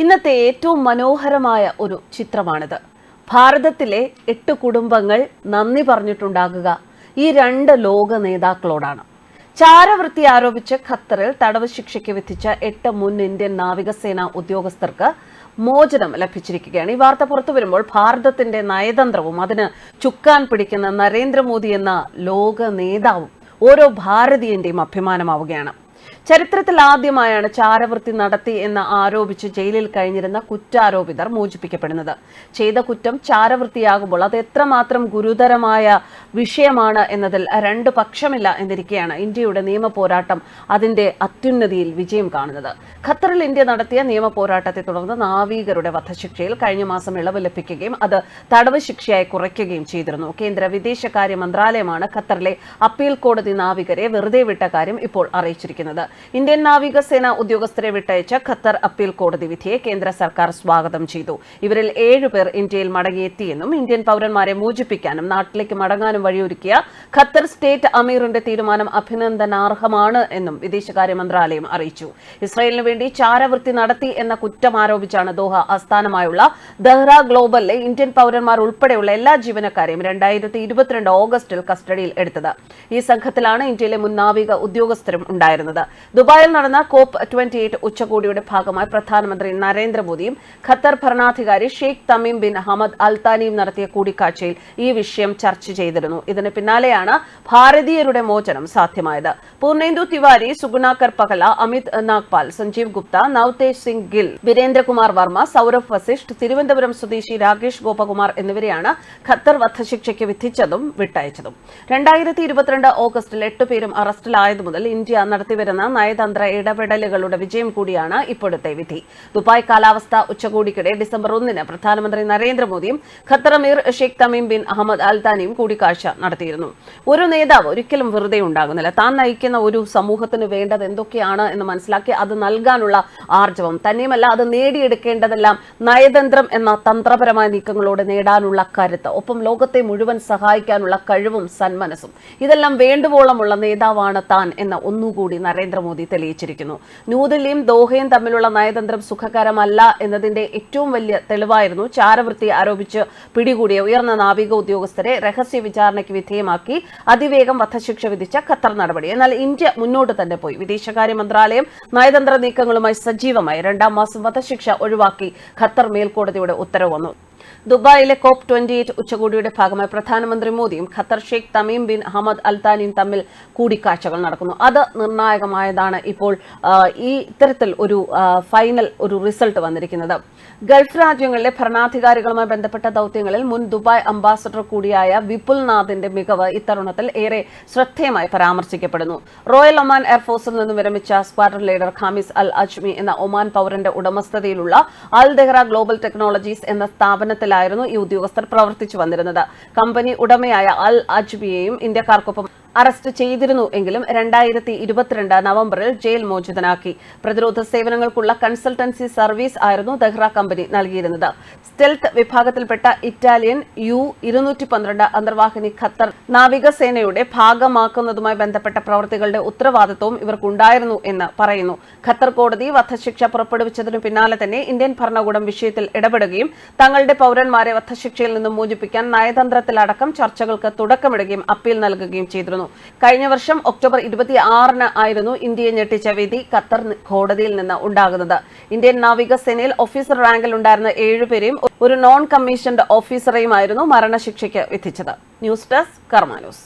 ഇന്നത്തെ ഏറ്റവും മനോഹരമായ ഒരു ചിത്രമാണിത്. ഭാരതത്തിലെ എട്ട് കുടുംബങ്ങൾ നന്ദി പറഞ്ഞിട്ടുണ്ടാകുക ഈ രണ്ട് ലോക നേതാക്കളോടാണ്. ചാരവൃത്തി ആരോപിച്ച് ഖത്തറിൽ തടവ് ശിക്ഷയ്ക്ക് വിധിച്ച എട്ട് മുൻ ഇന്ത്യൻ നാവികസേന ഉദ്യോഗസ്ഥർക്ക് മോചനം ലഭിച്ചിരിക്കുകയാണ്. ഈ വാർത്ത പുറത്തു വരുമ്പോൾ ഭാരതത്തിന്റെ നയതന്ത്രവും അതിന് ചുക്കാൻ പിടിക്കുന്ന നരേന്ദ്രമോദി എന്ന ലോക നേതാവും ഓരോ ഭാരതീയന്റെയും അഭിമാനമാവുകയാണ്. ചരിത്രത്തിൽ ആദ്യമായാണ് ചാരവൃത്തി നടത്തി എന്ന് ആരോപിച്ച് ജയിലിൽ കഴിഞ്ഞിരുന്ന കുറ്റാരോപിതർ മോചിപ്പിക്കപ്പെടുന്നത്. ചെയ്ത കുറ്റം ചാരവൃത്തിയാകുമ്പോൾ അത് എത്രമാത്രം ഗുരുതരമായ വിഷയമാണ് എന്നതിൽ രണ്ട് പക്ഷമില്ല എന്നിരിക്കെയാണ് ഇന്ത്യയുടെ നിയമ പോരാട്ടം അതിന്റെ അത്യുന്നതിയിൽ വിജയം കാണുന്നത്. ഖത്തറിൽ ഇന്ത്യ നടത്തിയ നിയമ പോരാട്ടത്തെ തുടർന്ന് നാവികരുടെ വധശിക്ഷയിൽ കഴിഞ്ഞ മാസം ഇളവ് ലഭിക്കുകയും അത് തടവ് ശിക്ഷയായി കുറയ്ക്കുകയും ചെയ്തിരുന്നു. കേന്ദ്ര വിദേശകാര്യ മന്ത്രാലയമാണ് ഖത്തറിലെ അപ്പീൽ കോടതി നാവികരെ വെറുതെ വിട്ട കാര്യം ഇപ്പോൾ അറിയിച്ചിരിക്കുന്നത്. ഇന്ത്യൻ നാവികസേന ഉദ്യോഗസ്ഥരെ വിട്ടയച്ച ഖത്തർ അപ്പീൽ കോടതി വിധിയെ കേന്ദ്ര സർക്കാർ സ്വാഗതം ചെയ്തു. ഇവരിൽ ഏഴുപേർ ഇന്ത്യയിൽ മടങ്ങിയെത്തിയെന്നും ഇന്ത്യൻ പൌരന്മാരെ മോചിപ്പിക്കാനും നാട്ടിലേക്ക് മടങ്ങാനും വഴിയൊരുക്കിയ ഖത്തർ സ്റ്റേറ്റ് അമീറിന്റെ തീരുമാനം അഭിനന്ദനാർഹമാണ് എന്നും വിദേശകാര്യ മന്ത്രാലയം അറിയിച്ചു. ഇസ്രായേലിന് വേണ്ടി ചാരവൃത്തി നടത്തി എന്ന കുറ്റം ആരോപിച്ചാണ് ദോഹ ആസ്ഥാനമായുള്ള ദഹ്റ ഗ്ലോബലിലെ ഇന്ത്യൻ പൌരന്മാർ ഉൾപ്പെടെയുള്ള എല്ലാ ജീവനക്കാരെയും രണ്ടായിരത്തി ഇരുപത്തിരണ്ട് ഓഗസ്റ്റിൽ കസ്റ്റഡിയിൽ എടുത്തത്. ഈ സംഘത്തിലാണ് ഇന്ത്യയിലെ മുൻ നാവിക ഉദ്യോഗസ്ഥരും ഉണ്ടായിരുന്നത്. ദുബായിൽ നടന്ന കോപ്പ് ട്വന്റി എയ്റ്റ് ഉച്ചകോടിയുടെ ഭാഗമായി പ്രധാനമന്ത്രി നരേന്ദ്രമോദിയും ഖത്തർ ഭരണാധികാരി ഷെയ്ഖ് തമീം ബിൻ അഹമ്മദ് അൽത്താനിയും നടത്തിയ കൂടിക്കാഴ്ചയിൽ ഈ വിഷയം ചർച്ച ചെയ്തിരുന്നു. ഇതിന് പിന്നാലെയാണ് ഭാരതീയരുടെ മോചനം സാധ്യമായത്. പൂർണേന്ദു തിവാരി സുഗുണാകർ പകല അമിത് നാഗ്പാൽ സഞ്ജീവ് ഗുപ്ത നവ്തേജ് സിംഗ് ഗിൽ വീരേന്ദ്രകുമാർ വർമ്മ സൌരഭ് വസിഷ്ഠ് തിരുവനന്തപുരം സ്വദേശി രാകേഷ് ഗോപകുമാർ എന്നിവരെയാണ് ഖത്തർ വധശിക്ഷയ്ക്ക് വിധിച്ചതും വിട്ടയച്ചതും. രണ്ടായിരത്തി ഇരുപത്തിരണ്ട് ഓഗസ്റ്റിൽ എട്ടുപേരും അറസ്റ്റിലായതു മുതൽ ഇന്ത്യ നടത്തിവരുന്ന നയതന്ത്ര ഇടപെടലുകളുടെ വിജയം കൂടിയാണ് ഇപ്പോഴത്തെ വിധി. ദുബായ് കാലാവസ്ഥ ഉച്ചകോടിക്കിടെ ഡിസംബർ ഒന്നിന് പ്രധാനമന്ത്രി നരേന്ദ്രമോദിയും ഖത്തർ അമീർ ഷെയ്ഖ് തമീം ബിൻ അഹമ്മദ് അൽതാനിയും കൂടിക്കാഴ്ച നടത്തിയിരുന്നു. ഒരു നേതാവ് ഒരിക്കലും വെറുതെ ഉണ്ടാകുന്നില്ല. താൻ നയിക്കുന്ന ഒരു സമൂഹത്തിന് വേണ്ടത് എന്തൊക്കെയാണ് എന്ന് മനസ്സിലാക്കി അത് നൽകാനുള്ള ആർജവം. തന്നെയുമല്ല അത് നേടിയെടുക്കേണ്ടതെല്ലാം നയതന്ത്രം എന്ന തന്ത്രപരമായ നീക്കങ്ങളോട് നേടാനുള്ള കരുത്ത് ഒപ്പം ലോകത്തെ മുഴുവൻ സഹായിക്കാനുള്ള കഴിവും സന്മനസ്സും. ഇതെല്ലാം വേണ്ടുവോളമുള്ള നേതാവാണ് താൻ എന്ന ഒന്നുകൂടി നരേന്ദ്രമോദി. തെളിയിച്ചിരിക്കുന്നു. ന്യൂഡൽഹിയും ദോഹയും തമ്മിലുള്ള നയതന്ത്രം സുഖകരമല്ല എന്നതിന്റെ ഏറ്റവും വലിയ തെളിവായിരുന്നു. ചാരവൃത്തി ആരോപിച്ച് പിടികൂടിയ ഉയർന്ന നാവിക ഉദ്യോഗസ്ഥരെ രഹസ്യ വിചാരണയ്ക്ക് വിധേയമാക്കി അതിവേഗം വധശിക്ഷ വിധിച്ച ഖത്തർ നടപടി. എന്നാൽ ഇന്ത്യ മുന്നോട്ട് തന്നെ പോയി. വിദേശകാര്യ മന്ത്രാലയം നയതന്ത്ര നീക്കങ്ങളുമായി സജീവമായി രണ്ടാം മാസം വധശിക്ഷ ഒഴിവാക്കി ഖത്തർ മേൽക്കോടതിയുടെ ഉത്തരവ് വന്നു. ദുബായിലെ കോപ്പ് ട്വന്റി എയ്റ്റ് ഉച്ചകോടിയുടെ ഭാഗമായി പ്രധാനമന്ത്രി മോദിയും Qatar Sheikh Tamim bin Ahmad അൽത്താനിയും തമ്മിൽ കൂടിക്കാഴ്ചകൾ നടക്കുന്നു. അത് നിർണായകമായതാണ് ഇപ്പോൾ ഈ ഇത്തരത്തിൽ ഒരു ഫൈനൽ ഒരു റിസൾട്ട് വന്നിരിക്കുന്നത്. ഗൾഫ് രാജ്യങ്ങളിലെ ഭരണാധികാരികളുമായി ബന്ധപ്പെട്ട ദൗത്യങ്ങളിൽ മുൻ ദുബായ് അംബാസഡർ കൂടിയായ വിപുൽ നാഥിന്റെ മികവ് ഇത്തരുണത്തിൽ ഏറെ ശ്രദ്ധേയമായി പരാമർശിക്കപ്പെടുന്നു. റോയൽ ഒമാൻ എയർഫോഴ്സിൽ നിന്ന് വിരമിച്ച squadron leader Khamis Al Ajmi എന്ന ഒമാൻ പൌരന്റെ ഉടമസ്ഥതയിലുള്ള അൽ ദെഹ്റ ഗ്ലോബൽ ടെക്നോളജീസ് എന്ന ഈ ഉദ്യോഗസ്ഥർ പ്രവർത്തിച്ചു വന്നിരുന്നത്. കമ്പനി ഉടമയായ അൽ അജ്ബിയെയും ഇന്ത്യക്കാർക്കൊപ്പം അറസ്റ്റ് ചെയ്തിരുന്നു എങ്കിലും രണ്ടായിരത്തി ഇരുപത്തിരണ്ട് നവംബറിൽ ജയിൽ മോചിതനാക്കി. പ്രതിരോധ സേവനങ്ങൾക്കുള്ള കൺസൾട്ടൻസി സർവീസ് ആയിരുന്നു ദഹ്റ കമ്പനി നൽകിയിരുന്നത്. സ്റ്റെൽത്ത് വിഭാഗത്തിൽപ്പെട്ട ഇറ്റാലിയൻ യു ഇരുന്നൂറ്റി പന്ത്രണ്ട് അന്തർവാഹിനി ഖത്തർ നാവികസേനയുടെ ഭാഗമാക്കുന്നതുമായി ബന്ധപ്പെട്ട പ്രവർത്തികളുടെ ഉത്തരവാദിത്വവും ഇവർക്കുണ്ടായിരുന്നു എന്ന് പറയുന്നു. ഖത്തർ കോടതി വധശിക്ഷ പുറപ്പെടുവിച്ചതിനു പിന്നാലെ തന്നെ ഇന്ത്യൻ ഭരണകൂടം വിഷയത്തിൽ ഇടപെടുകയും തങ്ങളുടെ പൌരന്മാരെ വധശിക്ഷയിൽ നിന്നും മോചിപ്പിക്കാൻ നയതന്ത്രത്തിലടക്കം ചർച്ചകൾക്ക് തുടക്കമിടുകയും അപ്പീൽ നൽകുകയും ചെയ്തിരുന്നു. കഴിഞ്ഞ വർഷം ഒക്ടോബർ ഇരുപത്തി ആറിന് ആയിരുന്നു ഇന്ത്യയെ ഞെട്ടിച്ച വിധി ഖത്തർ കോടതിയിൽ നിന്ന് ഉണ്ടാകുന്നത്. ഇന്ത്യൻ നാവികസേനയിൽ ഓഫീസർ റാങ്കിൽ ഉണ്ടായിരുന്ന ഏഴുപേരെയും ഒരു നോൺ കമ്മീഷൻഡ് ഓഫീസറെയുമായിരുന്നു മരണശിക്ഷയ്ക്ക് വിധിച്ചത്. News desk കർമാനൂസ്.